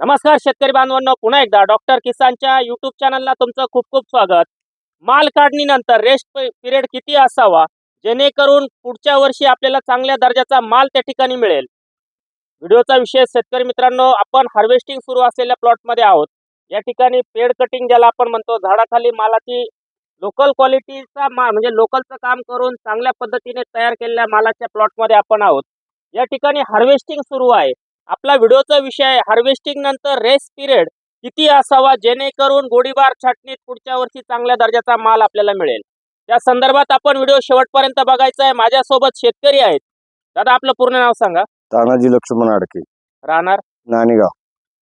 नमस्कार शेतकरी बांधवांनो. पुन्हा एकदा डॉक्टर किसानच्या युट्यूब चॅनलला तुमचं खूप खूप स्वागत. माल काढणीनंतर रेस्ट पिरियड किती असावा? जेणेकरून पुढच्या वर्षी आपल्याला चांगल्या दर्जाचा माल त्या ठिकाणी मिळेल. व्हिडिओचा विषय शेतकरी मित्रांनो आपण हार्वेस्टिंग सुरू असलेल्या प्लॉटमध्ये आहोत. या ठिकाणी पेड कटिंग ज्याला आपण म्हणतो झाडाखाली मालाची लोकल क्वालिटीचा मा म्हणजे लोकलचं काम करून चांगल्या पद्धतीने तयार केलेल्या मालाच्या प्लॉटमध्ये आपण आहोत. या ठिकाणी हार्वेस्टिंग सुरू आहे. आपला व्हिडिओचा विषय आहे हार्वेस्टिंग नंतर रेस्ट पिरियड किती असावा जेणेकरून गोळीबार छाटणीत पुढच्या वर्षी चांगल्या दर्जाचा माल आपल्याला मिळेल. त्या संदर्भात आपण व्हिडिओ शेवटपर्यंत बघायचा आहे. माझ्यासोबत शेतकरी आहेत. दादा आपलं पूर्ण नाव सांगा. तानाजी लक्ष्मण आडके. राहणार? नाणेगाव.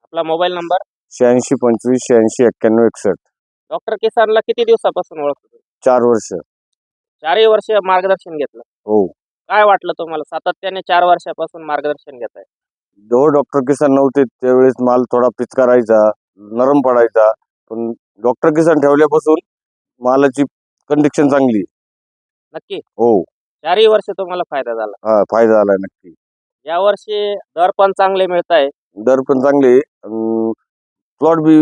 आपला मोबाईल नंबर शहाऐंशी पंचवीस शहाऐंशी एक्क्याण्णव एकसष्ट. डॉक्टर किसानला किती दिवसापासून ओळखतो चार वर्ष. चारही वर्ष मार्गदर्शन घेतलं. हो. काय वाटलं तुम्हाला? सातत्याने चार वर्षापासून मार्गदर्शन घेत आहे जो डॉक्टर किसान नव्हते त्यावेळेस माल थोडा पिचकारायचा नरम पडायचा. पण डॉक्टर किसान ठेवल्यापासून मालाची कंडिशन चांगली नक्की. हो. चारही वर्ष तुम्हाला फायदा झाला. हा फायदा झालाय नक्की. या वर्षी दर पण चांगले मिळत आहे दर पण चांगले प्लॉट बी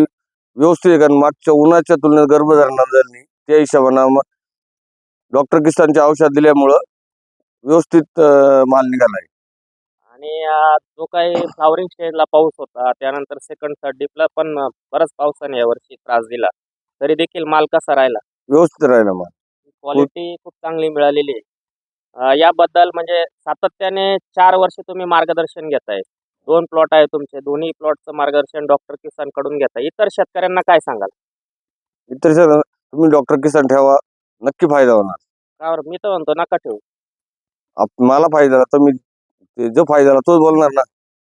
व्यवस्थित आहे कारण मागच्या उन्हाच्या तुलनेत गर्भधारणा झाली त्या हिशोबानं मग डॉक्टर किसानचे औषध दिल्यामुळं व्यवस्थित अं, माल निघालाय. आणि अं, जो काही फ्लावरिंग स्टेजला पाऊस होता त्यानंतर सेकंड थर्ड डिपला पण बरंच पावसाने यावर्षी त्रास दिला. तरी देखील माल कसा राहिला? व्यवस्थित राहिला माल. क्वालिटी खूप चांगली मिळालेली आहे. अं, याबद्दल म्हणजे सातत्याने चार वर्ष तुम्ही मार्गदर्शन घेताय. दोन प्लॉट आहे तुमचे दोन्ही प्लॉटचं मार्गदर्शन डॉक्टर किसानकडून घेताय. इतर शेतकऱ्यांना काय सांगाल? इतर सर तुम्ही डॉक्टर किसान ठेवा नक्की फायदा होणार. का बरं? मी तर म्हणतो नका ठेवू. आप- मला फायदा झाला तर मी ते जो फायदा झाला तोच बोलणार ना.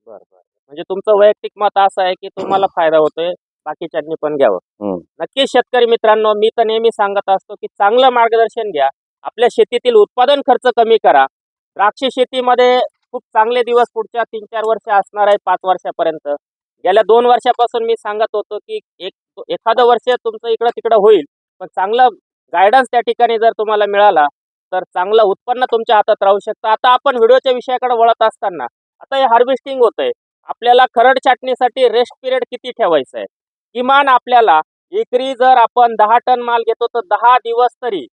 बरं बरं. म्हणजे तुमचं वैयक्तिक मत असं आहे की तुम्हाला फायदा होतोय बाकीच्यांनी पण घ्यावं. हम्म. नक्कीच शेतकरी मित्रांनो मी तर नेहमी सांगत असतो की चांगलं मार्गदर्शन घ्या. आपल्या शेतीतील उत्पादन खर्च कमी करा. द्राक्ष शेतीमध्ये खूप चांगले दिवस पुढच्या तीन चार वर्ष असणार आहे पाच वर्षापर्यंत. गेल्या दोन वर्षापासून मी सांगत होतो की एक एखादं वर्ष तुमचं इकडं तिकडं होईल पण चांगलं गायडन्स त्या ठिकाणी जर तुम्हाला मिळाला तर चांगलं उत्पन्न तुमच्या हातात राहू शकतं. आता आपण व्हिडिओच्या विषयाकडे वळत असताना आता हे हार्वेस्टिंग होतंय. आपल्याला खरड छाटणीसाठी रेस्ट पिरियड किती ठेवायचं आहे किमान आपल्याला एकरी जर आपण दहा टन माल घेतो तर दहा दिवस तरी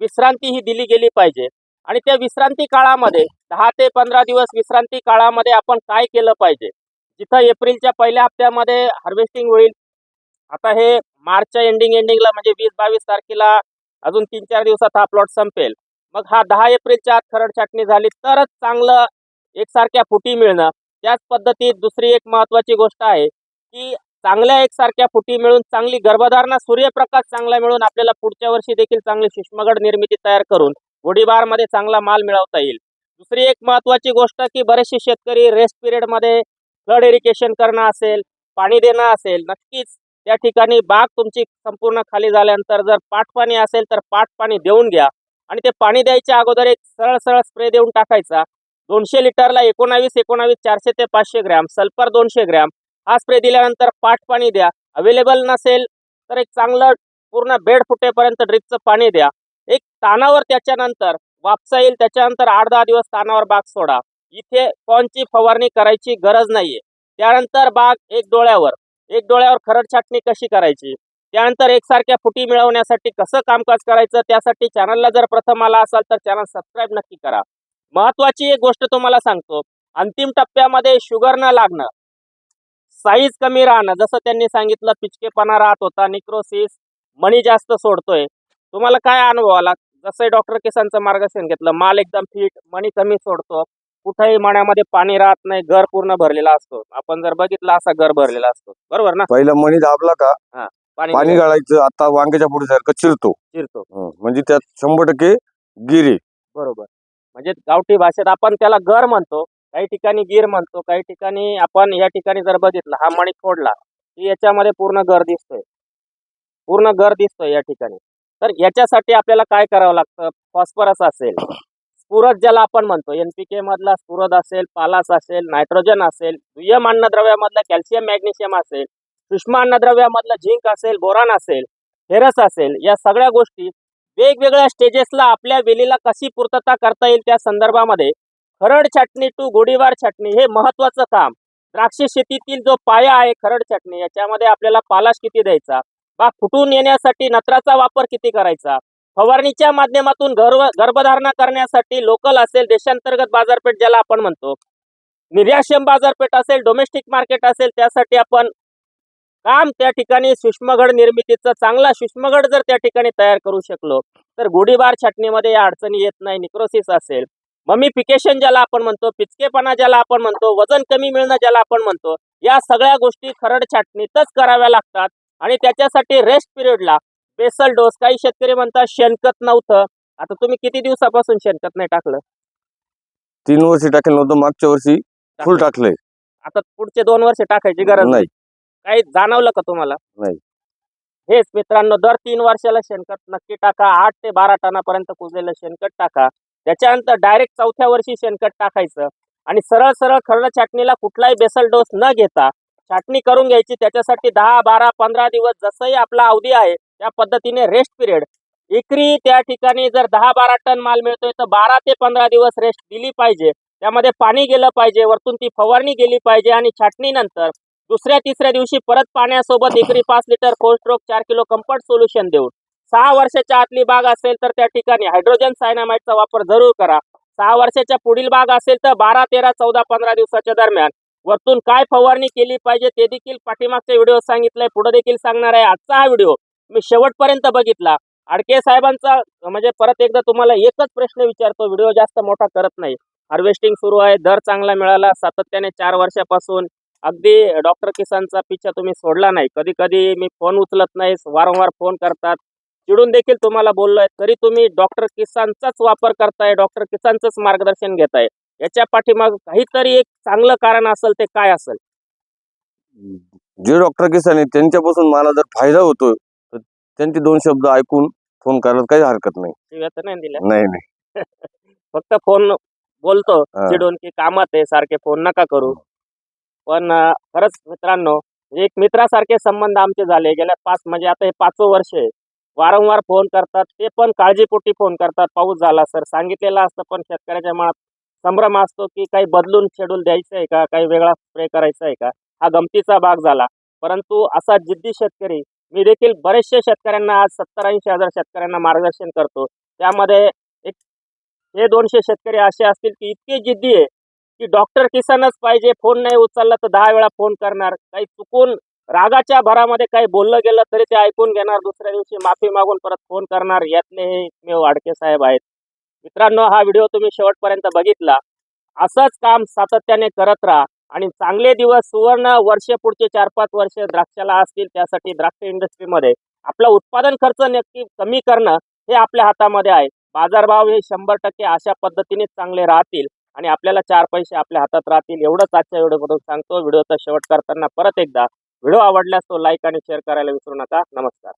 विश्रांती ही दिली गेली पाहिजे. आणि त्या विश्रांती काळामध्ये दहा ते पंधरा दिवस विश्रांती काळामध्ये आपण काय केलं पाहिजे? जिथं एप्रिलच्या पहिल्या हप्त्यामध्ये हार्वेस्टिंग होईल. आता हे मार्चच्या एंडिंग एंडिंगला म्हणजे वीस बावीस तारखेला अजून तीन चार दिवसात हा प्लॉट संपेल. मग हा दहा एप्रिलच्या आत खरड छाटणी झाली तरच चांगलं एकसारख्या फुटी मिळणं. त्याच पद्धतीत दुसरी एक महत्वाची गोष्ट आहे की चांगल्या एकसारख्या फुटी मिळून चांगली गर्भधारणा सूर्यप्रकाश चांगला मिळून आपल्याला पुढच्या वर्षी देखील चांगली सूक्ष्मगड निर्मिती तयार करून गोडीबारमध्ये चांगला माल मिळवता येईल. दुसरी एक महत्वाची गोष्ट की बरेचसे शेतकरी रेस्ट पिरियडमध्ये फ्लड इरिगेशन करणं असेल पाणी देणं असेल नक्कीच त्या ठिकाणी बाग तुमची संपूर्ण खाली झाल्यानंतर जर पाठ पाणी असेल तर पाठ पाणी देऊन घ्या. आणि ते पाणी द्यायच्या अगोदर एक सरळ सरळ स्प्रे देऊन टाकायचा. दोनशे लिटरला एकोणावीस एकोणावीस चारशे ते पाचशे ग्रॅम सल्फर दोनशे ग्रॅम. हा स्प्रे दिल्यानंतर पाठ पाणी द्या. अवेलेबल नसेल तर एक चांगलं पूर्ण बेड फुटेपर्यंत ड्रिपचं पाणी द्या. एक तानावर त्याच्यानंतर वापसा येईल त्याच्यानंतर आठ दहा दिवस तानावर बाग सोडा. इथे कॉनची फवारणी करायची गरज नाहीये. त्यानंतर बाग एक डोळ्यावर. एक डोळ्यावर खरड छाटणी कशी करायची? त्यानंतर एकसारख्या फुटी मिळवण्यासाठी कसं कामकाज करायचं त्यासाठी चॅनलला जर प्रथम आला असाल तर चॅनल सबस्क्राईब नक्की करा. महत्वाची एक गोष्ट तुम्हाला सांगतो अंतिम टप्प्यामध्ये शुगर न लागणं. साईज कमी राहणं जसं त्यांनी सांगितलं पिचकेपणा राहत होता निक्रोसिस मणी जास्त सोडतोय. तुम्हाला काय अनुभव आला? जसं डॉक्टर किसानचं मार्गदर्शन घेतलं माल एकदम फिट मणी कमी सोडतो कुठेही मण्यामध्ये पाणी राहत नाही घर पूर्ण भरलेला असतो. आपण जर बघितलं असा घर भरलेला असतो. बरोबर ना? पहिला मणी दाबला का? पाणी गाळायचं आता वांग्याच्या पुढे सारखं चिरतो? शिरतो हं, म्हणजे त्यात शंभर टक्के गिरी. बरोबर. म्हणजे गावठी भाषेत आपण त्याला गर म्हणतो काही ठिकाणी गिर म्हणतो काही ठिकाणी आपण या ठिकाणी जर बघितलं हा मणी फोडला की याच्यामध्ये पूर्ण गर दिसतोय. पूर्ण गर दिसतोय या ठिकाणी. तर याच्यासाठी आपल्याला काय करावं लागतं? फॉस्फरस असेल स्फुरद ज्याला आपण म्हणतो एनपीके मधला स्फुरद असेल पालास असेल नायट्रोजन असेल दुय्यम अन्नद्रव्यामधलं कॅल्शियम मॅग्नेशियम असेल सूक्ष्म अन्नद्रव्यामधलं झिंक असेल बोरान असेल फेरस असेल या सगळ्या गोष्टी वेगवेगळ्या स्टेजेसला आपल्या वेलीला कशी पूर्तता करता येईल त्या संदर्भामध्ये खरड छाटणी टू गोडीवार छाटणी हे महत्वाचं काम. द्राक्ष शेतीतील जो पाया आहे खरड छाटणी याच्यामध्ये आपल्याला पालाश किती द्यायचा? बाग फुटून येण्यासाठी नत्राचा वापर किती करायचा? फवारणीच्या माध्यमातून गर्भ गर्भधारणा करण्यासाठी लोकल असेल देशांतर्गत बाजारपेठ ज्याला आपण म्हणतो निर्यातक्षम बाजारपेठ असेल डोमेस्टिक मार्केट असेल त्यासाठी आपण काम त्या ठिकाणी सूक्ष्मगड निर्मितीचं चांगला सूक्ष्मगड जर त्या ठिकाणी तयार करू शकलो तर गोडीबार छाटणीमध्ये या अडचणी येत नाही निक्रोसिस असेल. ममिफिकेशन ज्याला आपण म्हणतो पिचकेपणा ज्याला आपण म्हणतो वजन कमी मिळणं ज्याला आपण म्हणतो या सगळ्या गोष्टी खरड छाटणीतच कराव्या लागतात. आणि त्याच्यासाठी रेस्ट पिरियडला बेसल डोस काही शेतकरी म्हणतात शेणखत नव्हतं. आता तुम्ही किती दिवसापासून शेणखत नाही टाकलं? तीन वर्षी टाकेल नव्हतं मागच्या वर्षी फुल टाकलंय. आता पुढचे दोन वर्ष टाकायची गरज नाही. काही जाणवलं का तुम्हाला? नाही. हेच मित्रांनो दर तीन वर्षाला शेणखत नक्की टाका. आठ ते बारा टनापर्यंत कुजलेलं शेणखत टाका. त्याच्यानंतर डायरेक्ट चौथ्या वर्षी शेणखत टाकायचं. आणि सरळ सरळ खरड छाटणीला कुठलाही बेसल डोस न घेता छाटणी करून घ्यायची. त्याच्यासाठी दहा बारा पंधरा दिवस जसंही आपला अवधी आहे त्या पद्धतीने रेस्ट पिरियड एकरी त्या ठिकाणी जर दहा बारा टन माल मिळतोय तर बारा ते पंधरा दिवस रेस्ट दिली पाहिजे. त्यामध्ये पाणी गेलं पाहिजे वरतून ती फवारणी गेली पाहिजे आणि छाटणीनंतर दुसऱ्या तिसऱ्या दिवशी परत पाण्यासोबत एकरी पाच लिटर फोर स्ट्रोक चार किलो कम्फर्ट सोल्युशन देऊन. सहा वर्षाच्या आतली बाग असेल तर त्या ठिकाणी हायड्रोजन सायनामाइटचा वापर जरूर करा. सहा वर्षाच्या पुढील बाग असेल तर बारा तेरा चौदा पंधरा दिवसाच्या दरम्यान. वरतून काय फवारणी केली पाहिजे ते देखील पाठीमागच्या व्हिडिओ सांगितलंय पुढे देखील सांगणार आहे आजचा हा व्हिडिओ. मी शेवटपर्यंत बघितला. आडके साहेबांचा म्हणजे परत एकदा तुम्हाला एकच प्रश्न विचारतो व्हिडिओ जास्त मोठा करत नाही. हार्वेस्टिंग सुरू आहे दर चांगला मिळाला सातत्याने चार वर्षापासून अगदी डॉक्टर किसानचा पिच्छा तुम्ही सोडला नाही. कधी कधी मी फोन उचलत नाही वारंवार फोन करतात. चिडून देखील तुम्हाला बोललोय तरी तुम्ही डॉक्टर किसानचाच वापर करताय डॉक्टर किसानचंच मार्गदर्शन घेताय. याच्या पाठीमाग काहीतरी एक चांगलं कारण असेल ते काय असेल? जे डॉक्टर किसान आहेत त्यांच्यापासून मला जर फायदा होतोय तर त्यांचे दोन शब्द ऐकून फोन करायला काही हरकत नाही. नाही दिल्या नाही नाही. फक्त फोन बोलतो हा. चिडून की कामात आहे सारखे फोन नका करू. पण खरंच मित्रांनो एक मित्रासारखे संबंध आमचे झाले. गेल्या पाच म्हणजे आता हे पाचवं वर्ष आहे. वारंवार फोन करतात. ते पण काळजीपोटी फोन करतात. पाऊस झाला सर सांगितलेलं असतं पण शेतकऱ्याच्या मनात संभ्रम असतो की काही बदलून शेड्यूल द्यायचं आहे का? काही वेगळा स्प्रे करायचा आहे का? हा गमतीचा भाग झाला. परंतु असा जिद्दी शेतकरी मी देखील बरेचसे शेतकऱ्यांना आज सत्तर ऐंशी हजार शेतकऱ्यांना मार्गदर्शन करतो. त्यामध्ये एक हे दोनशे शेतकरी असे असतील की इतके जिद्दी आहे की डॉक्टर किसानच पाहिजे फोन नाही उचलला तर दहा वेळा फोन करणार. काही चुकून रागाच्या भरामध्ये काही बोललं गेलं तरी ते ऐकून घेणार दुसऱ्या दिवशी माफी मागून परत फोन करणार. यातले हे मी वाडके साहेब आहेत. मित्रांनो हा व्हिडिओ तुम्ही शेवटपर्यंत बघितला. असंच काम सातत्याने करत राहा आणि चांगले दिवस सुवर्ण वर्ष पुढचे चार पाच वर्ष द्राक्षाला असतील त्यासाठी द्राक्ष इंडस्ट्रीमध्ये आपला उत्पादन खर्च नक्की कमी करणं हे आपल्या हातामध्ये आहे. बाजारभाव हे शंभर टक्के अशा पद्धतीने चांगले राहतील. आणि आपल्याला चार पैसे आपल्या हातात राहतील एवढंच आजच्या व्हिडिओमधून सांगतो. व्हिडिओचा शेवट करताना परत एकदा. व्हिडिओ आवडल्यास तो लाईक आणि शेअर करायला विसरू नका. नमस्कार.